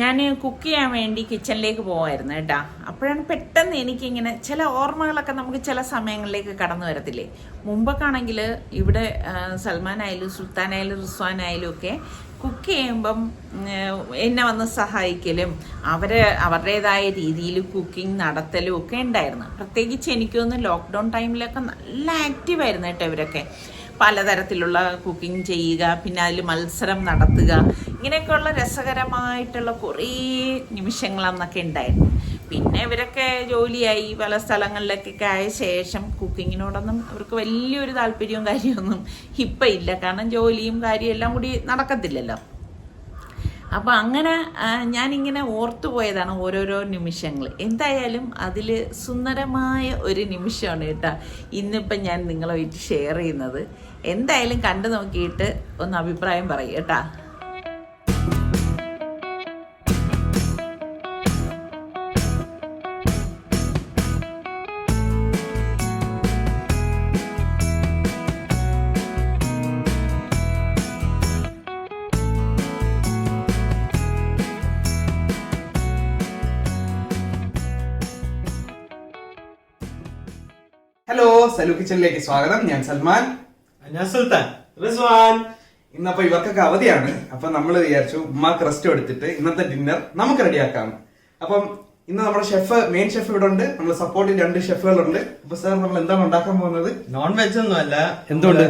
ഞാൻ കുക്ക് ചെയ്യാൻ വേണ്ടി കിച്ചണിലേക്ക് പോവായിരുന്നു കേട്ടാ. അപ്പോഴാണ് പെട്ടെന്ന് എനിക്കിങ്ങനെ ചില ഓർമ്മകളൊക്കെ നമുക്ക് ചില സമയങ്ങളിലേക്ക് കടന്നു വരത്തില്ലേ? മുമ്പൊക്കെ ആണെങ്കിൽ ഇവിടെ സൽമാനായാലും സുൽത്താനായാലും റിസ്വാനായാലും ഒക്കെ കുക്ക് ചെയ്യുമ്പം എന്നെ വന്ന് സഹായിക്കലും അവരെ അവരുടേതായ രീതിയിൽ കുക്കിംഗ് നടത്തലും ഒക്കെ ഉണ്ടായിരുന്നു. പ്രത്യേകിച്ച് എനിക്കൊന്ന് ലോക്ക്ഡൗൺ ടൈമിലൊക്കെ നല്ല ആക്റ്റീവായിരുന്നു കേട്ടോ ഇവരൊക്കെ. പലതരത്തിലുള്ള കുക്കിംഗ് ചെയ്യുക പിന്നെ അതിൽ മത്സരം നടത്തുക. ഇങ്ങനെയൊക്കെയുള്ള രസകരമായിട്ടുള്ള കുറേ നിമിഷങ്ങൾ അന്നൊക്കെ ഉണ്ടായിരുന്നു. പിന്നെ ഇവരൊക്കെ ജോലിയായി പല സ്ഥലങ്ങളിലേക്കൊക്കെ ആയ ശേഷം കുക്കിങ്ങിനോടൊന്നും അവർക്ക് വലിയൊരു താല്പര്യവും കാര്യമൊന്നും ഇപ്പം ഇല്ല. കാരണം ജോലിയും കാര്യവും എല്ലാം കൂടി നടക്കത്തില്ലല്ലോ. അപ്പം അങ്ങനെ ഞാനിങ്ങനെ ഓർത്തു പോയതാണ് ഓരോരോ നിമിഷങ്ങൾ എന്തായാലും അതിൽ സുന്ദരമായ ഒരു നിമിഷമാണ് കേട്ടോ ഇന്നിപ്പം ഞാൻ നിങ്ങളുമായിട്ട് ഷെയർ ചെയ്യുന്നത്. എന്തായാലും കണ്ടു നോക്കിയിട്ട് ഒന്ന് അഭിപ്രായം പറയും കേട്ടാ. ഹലോ സലു കിച്ചണിലേക്ക് സ്വാഗതം. ഞാൻ സൽമാൻ. ഞാൻ സുൽത്താൻ. റിസ്വാൻ. ഇന്നപ്പോ ഇവർക്കൊക്കെ അവധിയാണ്. അപ്പൊ നമ്മൾ വിചാരിച്ചു ഉമ്മാക്ക് റെസ്റ്റ് എടുത്തിട്ട് ഇന്നത്തെ ഡിന്നർ നമുക്ക് റെഡിയാക്കാം അപ്പം ഇന്ന് നമ്മുടെ ഷെഫ് മെയിൻ ഷെഫ് ഇവിടെ ഉണ്ട്. നമ്മൾ സപ്പോർട്ടിൽ രണ്ട് ഷെഫുകളുണ്ട് അപ്പൊ സാർ നമ്മൾ എന്താണ് ഉണ്ടാക്കാൻ പോകുന്നത്? നോൺ വെജ് ഒന്നും അല്ല. എന്തുകൊണ്ട്?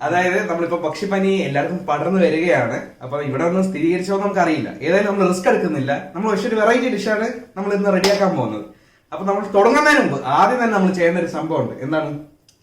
അതായത് നമ്മളിപ്പോ പക്ഷിപ്പനി എല്ലാവർക്കും പടർന്നു വരികയാണ്. അപ്പൊ ഇവിടെ ഒന്നും സ്ഥിരീകരിച്ചോ നമുക്ക് അറിയില്ല ഏതായാലും നമ്മൾ റിസ്ക് എടുക്കുന്നില്ല. നമ്മൾ പക്ഷെ ഒരു വെറൈറ്റി ഡിഷാണ് നമ്മൾ ഇന്ന് റെഡിയാക്കാൻ പോകുന്നത്. അപ്പൊ നമ്മൾ തുടങ്ങുന്നതിന് മുമ്പ് ആദ്യം തന്നെ നമ്മൾ ചെയ്യുന്ന ഒരു സംഭവം ഉണ്ട്. എന്താണ്?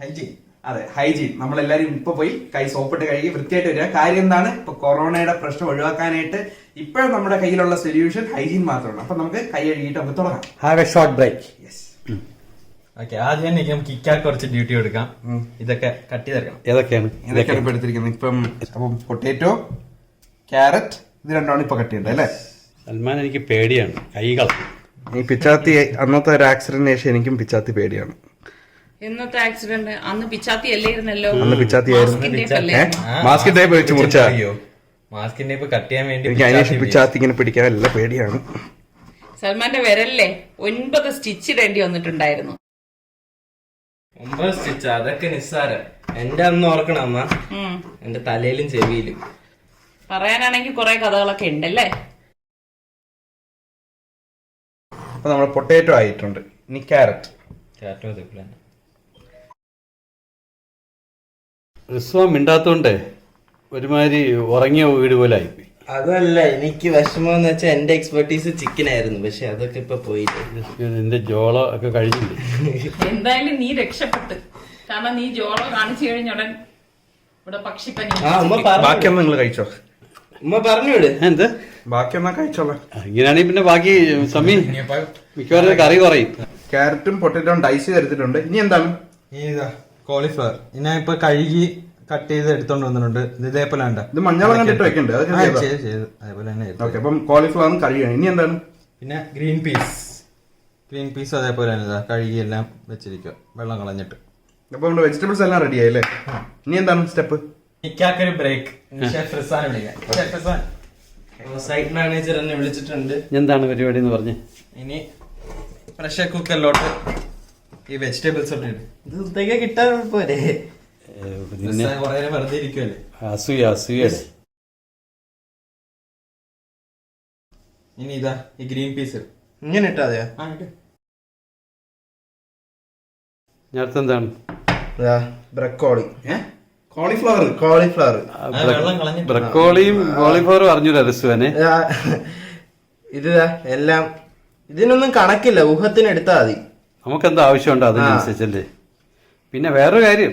ഹൈജീൻ അതെ ഹൈജീൻ നമ്മളെല്ലാരും ഇപ്പൊ പോയി കൈ സോപ്പിട്ട് കഴുകി വൃത്തിയായിട്ട് വരിക. കാര്യം എന്താണ്? ഇപ്പൊ കൊറോണയുടെ പ്രശ്നം ഒഴിവാക്കാനായിട്ട് ഇപ്പോഴും നമ്മുടെ കയ്യിലുള്ള സൊല്യൂഷൻ ഹൈജീൻ മാത്രമാണ്. അപ്പൊ നമുക്ക് കൈ കഴുകിയിട്ട് നമുക്ക് തുടങ്ങാം. Have a short break yes okay ആദ്യം തന്നെ നമുക്ക് ഇക്കാക്ക് കുറച്ച് ഡ്യൂട്ടി കൊടുക്കാം. ഇതൊക്കെ കട്ട് ചെയ്തെടുക്കണം. ഏതൊക്കെയാണ്? ഇതൊക്കെയാണ് ഇപ്പൊ എടുത്തിരിക്കുന്നത്. ഇപ്പം അപ്പം പൊട്ടേറ്റോ ക്യാരറ്റ് ഇത് രണ്ടാണ് ഇപ്പൊ കട്ട് ചെയ്യേണ്ടത് അല്ലേ? സൽമാൻ എനിക്ക് പേടിയാണ്. കൈകൾ. ഈ പിച്ചാത്തി അന്നത്തെ ഒരു ആക്സിഡന്റിന് ശേഷം എനിക്കും പിച്ചാത്തി പേടിയാണ്. ഇന്നത്തെ ആക്സിഡന്റ് അന്ന് പിച്ചാത്തി അല്ലായിരുന്നല്ലോ. അന്ന് പിച്ചാത്തി? മാസ്ക് ടൈപ്പ് വെച്ച് മുറിച്ച? മാസ്കിന്റെ കട്ട് ചെയ്യാൻ വേണ്ടി എനിക്ക് അതിനുശേഷം പിച്ചാത്തി ഇങ്ങനെ പിടിക്കാൻ നല്ല പേടിയാണ്. സൽമാന്റെ വിരലിലെ ഒൻപത് സ്റ്റിച്ച് ഇടേണ്ടി വന്നിട്ടുണ്ടായിരുന്നു. ഒമ്പത് സ്റ്റിച്ച് അതൊക്കെ നിസ്സാരം. എന്റെ അന്ന് ഓർക്കണം അമ്മ. എന്റെ തലയിലും ചെവിയിലും. പറയാനാണെങ്കിൽ കുറെ കഥകളൊക്കെ ഉണ്ടല്ലേ? അപ്പൊ നമ്മൾ പൊട്ടേറ്റോ ആയിട്ടുണ്ട്. ഇനി ക്യാരറ്റ്. ക്യാരറ്റോ അതേപോലെ തന്നെ. റിസ്വം മിണ്ടാത്തോണ്ട് ഒരുമാതിരി ഉറങ്ങിയ വീട് പോലെ ആയിപ്പോയി. അതല്ല എനിക്ക് വിഷമം എന്ന് വെച്ചാൽ എന്റെ എക്സ്പെർട്ടീസ് ചിക്കൻ ആയിരുന്നു പക്ഷെ അതൊക്കെ ഇപ്പൊ പോയി നിന്റെ ജോളോ ഒക്കെ കഴിഞ്ഞില്ലേ? എന്തായാലും നീ രക്ഷപ്പെട്ട്. കാരണം നീ ജോളോ കാണിച്ചു കഴിഞ്ഞ ഉടൻ ഇവിടെ പക്ഷിപ്പനി ആ ഉമ്മ പറഞ്ഞു. ബാക്കിയൊന്നും നിങ്ങൾ കഴിച്ചോ? ഉമ്മ പറഞ്ഞു വിട് എന്ത്? ബാക്കിയൊന്നാ കഴിച്ചോളാം. ഇങ്ങനെയാണെങ്കിൽ പിന്നെ ബാക്കി സമി മിക്കവാറും കറി കുറയും. ക്യാരറ്റും പൊട്ടറ്റോയും ഡൈസ് ചെയ്തെടുത്തിട്ടുണ്ട്. ഇനി എന്താണ്? ഇതാ കോളിഫ്ലവർ ഇനി ഇപ്പൊ കഴുകി കട്ട് ചെയ്ത് എടുത്തോണ്ട് വന്നിട്ടുണ്ട്. ഇത് ഇതേപോലെ ഉണ്ട് ഇത് മഞ്ഞളം കണ്ടിട്ട് വെക്കണ്ടേ? അതേപോലെ തന്നെ. ഓക്കെ അപ്പം കോളിഫ്ലവറും കറിയാണ് ഇനി എന്താണ്? പിന്നെ ഗ്രീൻ പീസ് ഗ്രീൻ പീസ് അതേപോലെ തന്നെ ഇതാ കഴുകി എല്ലാം വെച്ചിരിക്കുക വെള്ളം കളഞ്ഞിട്ട്. അപ്പൊ നമ്മുടെ വെജിറ്റബിൾസ് എല്ലാം റെഡി ആയില്ലേ ഇനി എന്താണ് സ്റ്റെപ്പ് ഇക്കാക്കൊരു ബ്രേക്ക് സൈറ്റ് മാനേജർ എന്നെ വിളിച്ചിട്ടുണ്ട്. എന്താണ് പരിപാടി എന്ന് പറഞ്ഞ്? ഇനി പ്രഷർ കുക്കറിലോട്ട് ഈ വെജിറ്റബിൾസ് ഒക്കെ ഇടും. കിട്ടാൻ പോരെ. കുറേ വെറുതെ ഇരിക്കുമല്ലേ അസൂയ അസൂയയുടെ. ഇനി ഇതാ ഈ ഗ്രീൻ പീസ് ഇങ്ങനെ ഇട്ടാ അതെയോ നേരത്തെ എന്താണ് ബ്രക്കോളി. കോളിഫ്ലവർ ബ്രക്കോളിയും കോളിഫ്ലവറും റിസ്വാനെ ഇത് എല്ലാം ഇതിനൊന്നും കണക്കില്ല ഊഹത്തിന് എടുത്താ മതി. നമുക്കെന്താ ആവശ്യമുണ്ടോ അതിനനുസരിച്ചല്ലേ? പിന്നെ വേറൊരു കാര്യം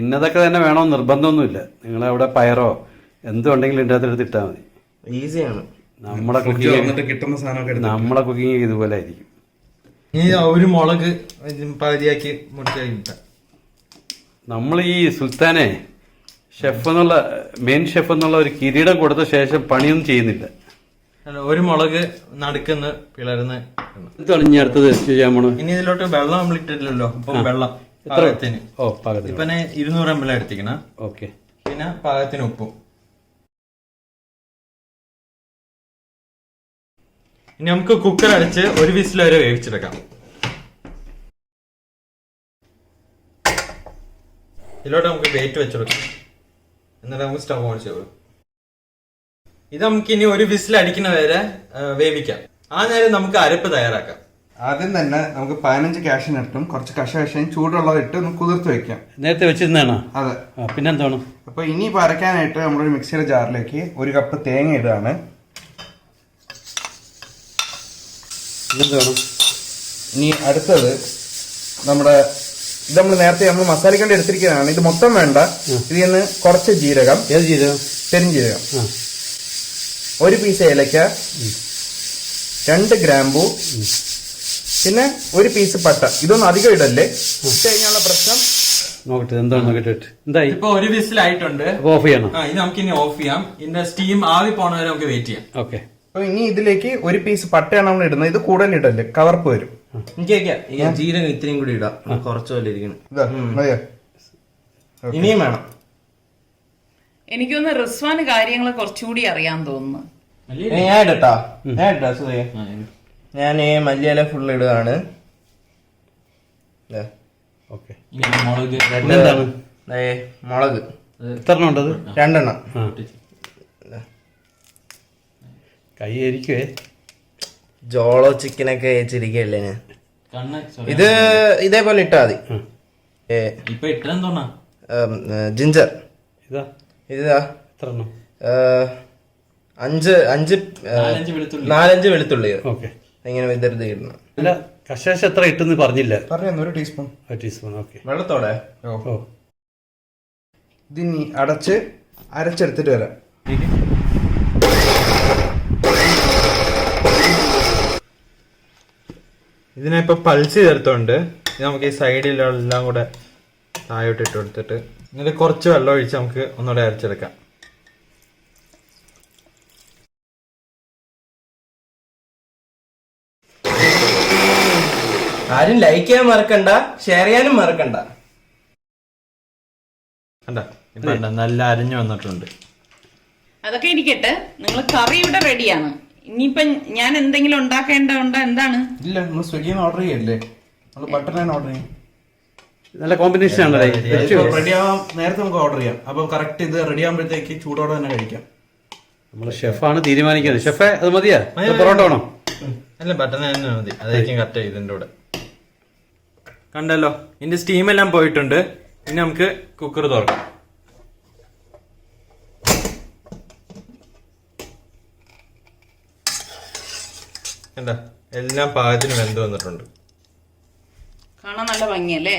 ഇന്നതൊക്കെ തന്നെ വേണോ നിർബന്ധമൊന്നുമില്ല. നിങ്ങൾ അവിടെ പയറോ എന്തുണ്ടെങ്കിലും ഇതിന്റെ അകത്ത് എടുത്തിട്ടാൽ മതി. ഈസിയാണ്. നമ്മളെ കുക്കിംഗ് കിട്ടുന്ന സാധനമൊക്കെ നമ്മളെ കുക്കിംഗ് ഇതുപോലെ ആയിരിക്കും. ഇനി ഒരു മുളക് പകുതിയാക്കി മുറിച്ച് കഴിഞ്ഞിട്ടാ. നമ്മൾ ഈ സുൽത്താനെ ഷെഫ് എന്നുള്ള മെയിൻ ഷെഫ് എന്നുള്ള ഒരു കിരീടം കൊടുത്ത ശേഷം പണിയൊന്നും ചെയ്യുന്നില്ല. ഒരു മുളക് നടുക്കുന്ന് പിളർന്ന്. എന്താണ് ഇനി അടുത്തത് ചെയ്യാൻ പോണു ഇനി ഇതിലോട്ട് വെള്ളം നമ്മൾ ഇട്ടിട്ടില്ലല്ലോ അപ്പം വെള്ളം പാകത്തിന്. ഓ പാകത്തിന്. ഇപ്പൊ ഇരുന്നൂറ് എം എൽ എടുത്തിക്കണം ഓക്കെ. പിന്നെ പാകത്തിന് ഉപ്പും. ഇനി നമുക്ക് കുക്കർ അടിച്ച് ഒരു വിസിൽ വരെ വേവിച്ചെടുക്കാം. ഇതിലോട്ട് നമുക്ക് വെയിറ്റ് വെച്ചെടുക്കാം എന്നിട്ട് നമുക്ക് സ്റ്റവ് ഓൺ ചെയ്തു ഇത് നമുക്ക് ഇനി ഒരു വിസിൽ അടിക്കുന്ന വരെ വേവിക്കാം. ആ നേരം നമുക്ക് അരപ്പ് തയ്യാറാക്കാം. ആദ്യം തന്നെ നമുക്ക് പതിനഞ്ച് ക്യാഷിനിട്ടും കുറച്ച് കഷായം ചൂടുള്ളത് ഇട്ട് ഒന്ന് കുതിർത്ത് വെക്കാം. നേരത്തെ വെച്ചിരുന്നാണോ അതെ. പിന്നെ പിന്നെന്താണ് അപ്പൊ ഇനി ഇപ്പൊ അരയ്ക്കാനായിട്ട് നമ്മളൊരു മിക്സിയുടെ ജാറിലേക്ക് ഒരു കപ്പ് തേങ്ങ ഇടുകയാണ്. ഇനി അടുത്തത് നമ്മുടെ ഇത് നമ്മൾ നേരത്തെ നമ്മൾ മസാലക്കണ്ടി എടുത്തിരിക്കുന്നതാണ്. ഇത് മൊത്തം വേണ്ട. ഇതിൽ നിന്ന് കുറച്ച് ജീരകം. ഏത് ജീരകം? പെരിഞ്ജീരകം ഒരു പീസ് ഏലക്ക. രണ്ട് ഗ്രാമ്പു. പിന്നെ ഒരു പീസ് പട്ട. ഇതൊന്നും അധികം ഇടല്ലേ? ഇട്ട് പ്രശ്നം? നോക്കട്ടെ എന്താ നോക്കട്ടെ എന്തായി? ഇപ്പൊ ഒരു വിസിൽ ആയിട്ടുണ്ട് അപ്പൊ ഓഫ് ചെയ്യണം. ആ ഇത് നമുക്ക് ഇനി ഓഫ് ചെയ്യാം. ഇതിന്റെ സ്റ്റീം ആവി പോണവരെ നമുക്ക് വെയിറ്റ് ചെയ്യാം. ഓക്കെ അപ്പൊ ഇനി ഇതിലേക്ക് ഒരു പീസ് പട്ടയാണ് നമ്മൾ ഇടുന്നത്. ഇത് കൂടുതൽ ഇടല്ലേ? കവർപ്പ് വരും. ജീരകം ഇത്രയും കൂടി ഇടാം. കുറച്ച് പോലെ ഇരിക്കണം. ഇനിയും വേണം. എനിക്കൊന്ന് റിസ്വാന് കാര്യങ്ങൾ കുറച്ചുകൂടി അറിയാൻ തോന്നുന്നു. ഞാൻ ഇടട്ടാ. ഞാൻ ഇട്ടാ സുധേ ഞാൻ മല്ലിയില ഫുൾ ഇടുകയാണ്. ദേ. ഓക്കെ. മുളക് രണ്ടെണ്ണം. കൈ ആയിരിക്കുവേ ജോളോ ചിക്കനൊക്കെ വെച്ചിരിക്കല്ലേ ഞാൻ? ഇത് ഇതേപോലെ ഇട്ടാ മതി. ജിഞ്ചർ ഇതാ. അഞ്ച് അഞ്ച് നാലഞ്ച് വെളുത്തുള്ളി. ഇങ്ങനെ വിതരുത് ഇടണം അല്ല കശാശ എത്ര ഇട്ടെന്ന് പറഞ്ഞില്ല. പറഞ്ഞു ഒരു ടീസ്പൂൺ ഒരു ടീസ്പൂൺ ഓക്കെ. വെള്ളത്തോടെ? ഓ. ഇതിനി അടച്ച് അരച്ചെടുത്തിട്ട് വരാം. ഇതിനെ ഇപ്പൊ പൾസ് ചേർത്തോണ്ട് നമുക്ക് ഈ സൈഡിലെല്ലാം കൂടെ താഴോട്ട് ഇട്ട് കൊടുത്തിട്ട് എന്നിട്ട് കുറച്ച് വെള്ളം ഒഴിച്ച് നമുക്ക് ഒന്നുകൂടെ അരച്ചെടുക്കാം. ആരും ലൈക്ക് ചെയ്യാൻ മറക്കണ്ട ഷെയർ ചെയ്യാനും മറക്കണ്ട. കണ്ട? ഇപ്പൊ കണ്ടോ? നല്ല അരിഞ്ഞു വന്നിട്ടുണ്ട്. അതൊക്കെ ഇരിക്കട്ടെ. നിങ്ങൾ കറി ഇവിടെ റെഡിയാണ് ഇനിയിപ്പം ഞാൻ എന്തെങ്കിലും ഉണ്ടാക്കേണ്ടതുണ്ടോ എന്താണ്? ഇല്ല നമ്മൾ സ്വിഗ്ഗിയിൽ നിന്ന് ഓർഡർ ചെയ്യല്ലേ? നമ്മൾ ബട്ടർ നാൻ ഓർഡർ ചെയ്യും. നല്ല കോമ്പിനേഷൻ ആണ് റെഡി ആവാം നേരത്തെ നമുക്ക് ഓർഡർ ചെയ്യാം. അപ്പൊ കറക്റ്റ് ഇത് റെഡി ആകുമ്പോഴത്തേക്ക് ചൂടോടെ തന്നെ കഴിക്കാം. നമ്മൾ ഷെഫാണ് തീരുമാനിക്കുന്നത്. ഷെഫേ അത് മതിയാ? പൊറോട്ട വേണം? അല്ല ബട്ടർ തന്നെ മതി. അതായിരിക്കും കറക്റ്റ് ഇതിന്റെ കൂടെ. കണ്ടല്ലോ ഇതിന്റെ സ്റ്റീമെല്ലാം പോയിട്ടുണ്ട്. ഇനി നമുക്ക് കുക്കർ തുറക്കാം. എന്താ? എല്ലാം പാകത്തിന് വെന്ത് വന്നിട്ടുണ്ട്. കാണാൻ നല്ല ഭംഗിയല്ലേ?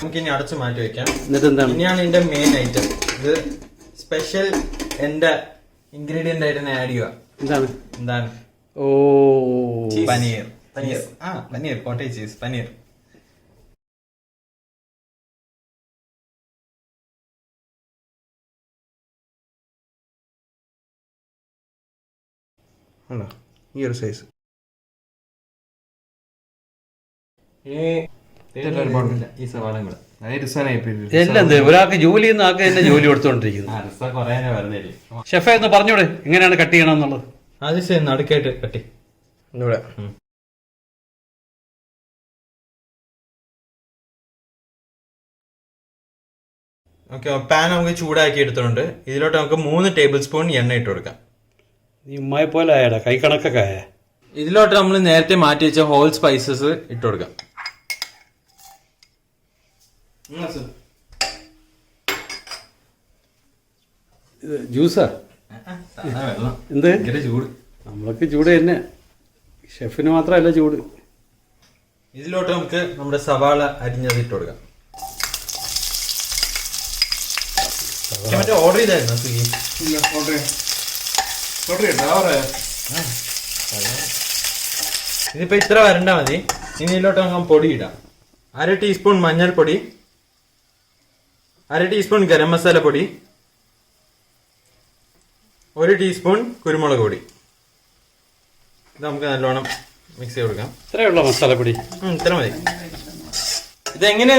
നമുക്ക് ഇനി അടച്ച് മാറ്റി വെക്കാം. എന്നിട്ട് എന്താണ് ഇനിയാണ് ഇതിന്റെ മെയിൻ ഐറ്റം ഇത് സ്പെഷ്യൽ എന്റെ ഇൻഗ്രീഡിയന്റ് ആയിട്ട് ഞാൻ ആഡ് ചെയ്യുക. എന്താണ്? എന്താണ്? ഓ പനീർ. പനീർ. ആ പനീർ. Cottage cheese paneer. ഉണ്ടോ ഈ ഒരു സൈസ് ഈ സവാളം കൂടെ എല്ലാം ഒരാൾക്ക് ജോലി ചെയ്യുന്ന ആൾക്ക് തന്നെ ജോലി കൊടുത്തോണ്ടിരിക്കുന്നു. ആ രസ കൊറേ വരുന്നില്ലേ ഷെഫെ ഒന്ന് പറഞ്ഞൂടെ എങ്ങനെയാണ് കട്ട് ചെയ്യണം എന്നുള്ളത്? അത് ശരി നടുക്കായിട്ട് കട്ടി ഇവിടെ. ഓക്കെ പാൻ നമുക്ക് ചൂടാക്കി എടുത്തിട്ടുണ്ട്. ഇതിലോട്ട് നമുക്ക് മൂന്ന് ടേബിൾ സ്പൂൺ എണ്ണ ഇട്ട് കൊടുക്കാം. നീ ഉമ്മായി പോലെ ആയടാ കൈ കണക്കൊക്കെ ആയ. ഇതിലോട്ട് നമ്മൾ നേരത്തെ മാറ്റി വെച്ച ഹോൾ സ്പൈസസ് ഇട്ട് കൊടുക്കാം. ജ്യൂസാ എന്ത്? ചൂട്. നമ്മളൊക്കെ ചൂട് തന്നെ. ഷെഫിന് മാത്രമല്ല ചൂട്. ഇതിലോട്ട് നമുക്ക് നമ്മുടെ സവാള അരിഞ്ഞത് ഇട്ട് കൊടുക്കാം. മറ്റേ ഓർഡർ ചെയ്തായിരുന്നു സ്വിഗ്ഗി? ഓർഡർ ചെയ്യാം. ഇതിപ്പോ ഇത്ര വരണ്ട മതി. ഇനി ഇതിലോട്ട് നമുക്ക് പൊടി ഇടാം. അര ടീസ്പൂൺ മഞ്ഞൾപ്പൊടി. അര ടീസ്പൂൺ ഗരം മസാല പൊടി. ഒരു ടീസ്പൂൺ കുരുമുളക് പൊടി. ഇത് നമുക്ക് നല്ലോണം മിക്സ് ചെയ്ത് കൊടുക്കാം. ഇത്രയുള്ള മസാലപ്പൊടി പൊടി? ഇത്ര മതി. ഇതെങ്ങനെ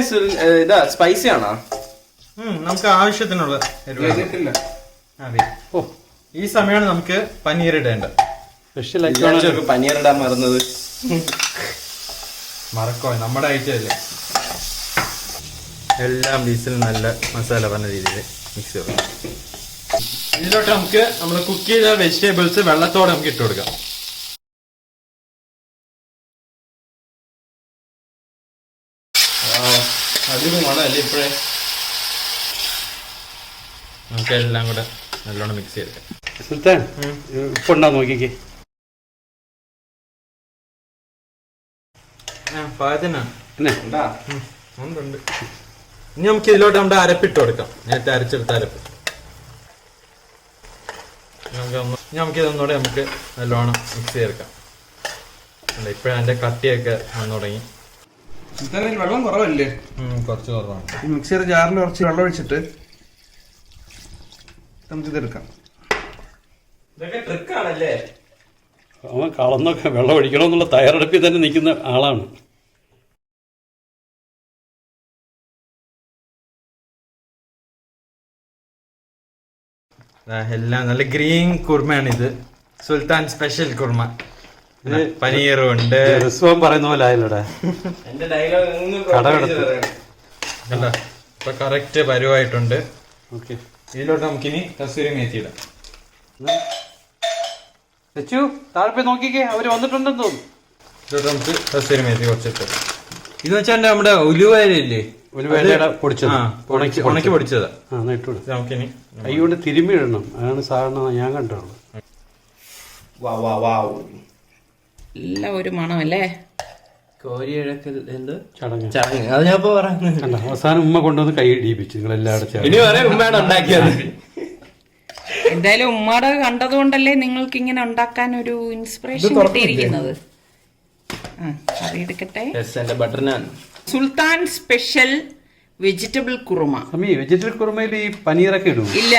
ഇതാ സ്പൈസി ആണോ? നമുക്ക് ആവശ്യത്തിനുള്ള. ഓ ഈ സമയമാണ് നമുക്ക് പനീർ ഇടേണ്ടത് സ്പെഷ്യൽ ഇടാൻ മറന്നത്. മറക്കോ? നമ്മുടെ ഐറ്റം അല്ലേ? എല്ലാം ബീസിൽ നല്ല മസാല പറഞ്ഞ രീതിയിൽ മിക്സ് ചെയ്യണം ഇതിലോട്ട് നമുക്ക് നമ്മൾ കുക്ക് ചെയ്ത വെജിറ്റബിൾസ് വെള്ളത്തോടെ നമുക്ക് ഇട്ട് കൊടുക്കാം. അധികമാണ് അല്ലേ ഇപ്പോഴേ? നമുക്ക് എല്ലാം കൂടെ നല്ലോണം മിക്സ് ചെയ്ത്. സുൽത്താൻ ഉപ്പുണ്ടോ നോക്കിക്കേ. ആ പാകത്തിനാണ് ഉണ്ട്? ഉണ്ട് ഇനി നമുക്ക് ഇതിലോട്ട് നമ്മുടെ അരപ്പിട്ട് കൊടുക്കാം. നേരത്തെ അരച്ചെടുത്ത അരപ്പ്. നമുക്ക് ഇതൊന്നുകൂടെ നമുക്ക് നല്ലോണം മിക്സ് ചെയ്തെടുക്കാം. അല്ല ഇപ്പോഴും അതിന്റെ കട്ടിയൊക്കെ വന്നു തുടങ്ങി. വെള്ളം കുറവല്ലേ? കുറച്ച് കുറവാണ്. മിക്സിയുടെ ജാറിൽ കുറച്ച് വെള്ളം ഒഴിച്ചിട്ട് നമുക്ക് ഇതെടുക്കാം ഇതൊക്കെ ട്രിക്കാണല്ലേ അവൻ കളന്നൊക്കെ വെള്ളം ഒഴിക്കണമെന്നുള്ള തയ്യാറെടുപ്പിൽ തന്നെ നിൽക്കുന്ന ആളാണ്. എല്ലാം നല്ല ഗ്രീൻ കുർമയാണ് ഇത് സുൽത്താൻ സ്പെഷ്യൽ കുർമ ഇത് പനീറും ഉണ്ട് റിസ്വം പറയുന്ന പോലെ ആയില്ലടാ. എന്റെ ഡയലോഗ് കറക്റ്റ് പരുവായിട്ടുണ്ട്. ഓക്കെ. ഇതിലോട്ട് നമുക്കിനി കസൂരി മേത്തി ഇടാം വെച്ചു താഴെ പോയി നോക്കിക്കേ. അവർ വന്നിട്ടുണ്ടെന്ന് തോന്നുന്നു. ഇതിലോട്ട് നമുക്ക് കസൂരി മേത്തി കുറച്ചിട്ട് ഇത് വെച്ചാൽ നമ്മുടെ ഉലുവേലയില്ലേ ഉലുവയിലയുടെ പൊടിച്ചത്. ആ, ഉണക്കി ഉണക്കി പൊടിച്ചതാ. ആ എന്നാ ഇട്ടൂടെ ഇത് നമുക്കിനി കൈ കൊണ്ട് തിരുമ്മി ഇടണം. അതാണ് സാധാരണ ഞാൻ കണ്ടുള്ളൂ വാ വാ വാ. നല്ല ഒരു മണമല്ലേ? കോരിയിഴക്കൽ എന്ത്? ചടങ്ങ്. ചടങ്ങ്. അത് ഞാൻ പറയുന്നത്. അവസാനം ഉമ്മ കൊണ്ടുവന്ന് കൈ ഇടിയിപ്പിച്ചു. നിങ്ങൾ എല്ലാവരും ചേർന്ന്. ഇനി പറയാം ഉമ്മയാണ് ഉണ്ടാക്കിയത്. എന്തായാലും ഉമ്മാടെ കണ്ടതുകൊണ്ടല്ലേ നിങ്ങൾക്ക് ഇങ്ങനെ ഉണ്ടാക്കാൻ ഒരു ഇൻസ്പിറേഷൻ കിട്ടിയിരിക്കുന്നത്. Sultan special vegetable kurma. Vegetable കുറുമയിൽ ഈ പനീറൊക്കെ ഇടും ഇല്ല.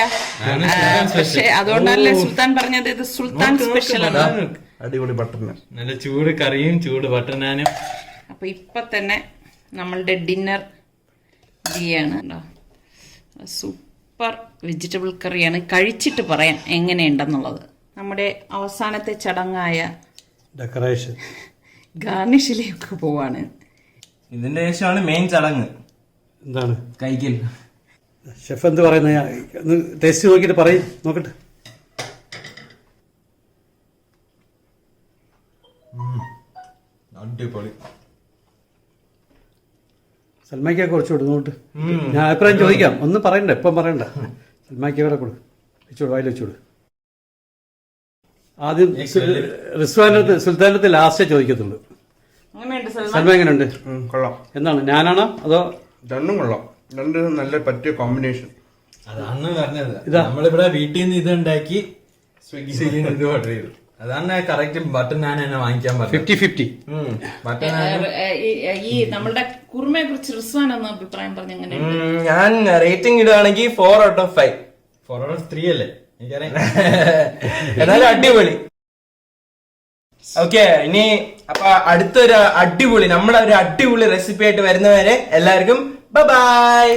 പക്ഷേ അതുകൊണ്ടല്ലേ സുൽത്താൻ പറഞ്ഞത് ഇത് സുൽത്താൻ സ്പെഷ്യൽ ആണ് അടിപൊളി ബട്ടർ നാൻ നല്ല ചൂട് കറിയും ചൂട് ബട്ടർ നാനും അപ്പൊ ഇപ്പൊ തന്നെ നമ്മളുടെ ഡിന്നർ ചെയ്യാണ് സൂപ്പർ വെജിറ്റബിൾ കറിയാണ്. കഴിച്ചിട്ട് പറയാം എങ്ങനെയുണ്ടെന്നുള്ളത്. നമ്മുടെ അവസാനത്തെ ചടങ്ങായ ഡെക്കറേഷൻ ഗാർണിഷിലേക്ക് പോവാണ്. ഇതിന്റെ ശേഷമാണ് മെയിൻ ചടങ്ങ്. എന്താണ്? കഴിക്കൽ. ഷെഫ് എന്ത് പറയുന്നത് ടേസ്റ്റ് നോക്കിയിട്ട് പറയും. നോക്കട്ടെ. അടിപൊളി. സൽമാക്ക കുറച്ച് കൊടുത്തോട്ട് ഞാൻ അഭിപ്രായം ചോദിക്കാം. ഒന്ന് പറയണ്ട ഇപ്പം പറയണ്ട. സൽമാക്ക കൂടെ കൊടു വെച്ചോട് വായിൽ വെച്ചോട് ആദ്യം റിസ്വാനത്ത് സുൽത്താനത്ത് ലാസ്റ്റേ ചോദിക്കത്തുള്ളൂ. സൽമ സൽമാൻ. എങ്ങനെയുണ്ട്? കൊള്ളാം. എന്താണ് ഞാനാണോ അതോ? രണ്ടും കൊള്ളാം. രണ്ട് നല്ല പറ്റിയ കോമ്പിനേഷൻ അതാണ് പറഞ്ഞത്. നമ്മളിവിടെ വീട്ടിൽ നിന്ന് ഇത് ഉണ്ടാക്കി സ്വിഗ്ഗി ഇത് ഓർഡർ ചെയ്തു. അതാണ് കറക്റ്റ് നാൻ എന്നെ വാങ്ങിക്കാൻ ഫിഫ്റ്റി ഫിഫ്റ്റി ഈ നമ്മുടെ കുറുമയെ കുറിച്ച് റിസ്വാൻ എന്ന അഭിപ്രായം പറഞ്ഞു എങ്ങനെ ഞാൻ റേറ്റിംഗ് ഇടുകയാണെങ്കിൽ four out of five four three അല്ലേ? എനിക്കറിയാം. എന്നാലും അടിപൊളി. ഓക്കെ ഇനി അപ്പൊ അടുത്തൊരു അടിപൊളി നമ്മുടെ ഒരു അടിപൊളി റെസിപ്പി ആയിട്ട് വരുന്നവരെ എല്ലാവർക്കും ബൈ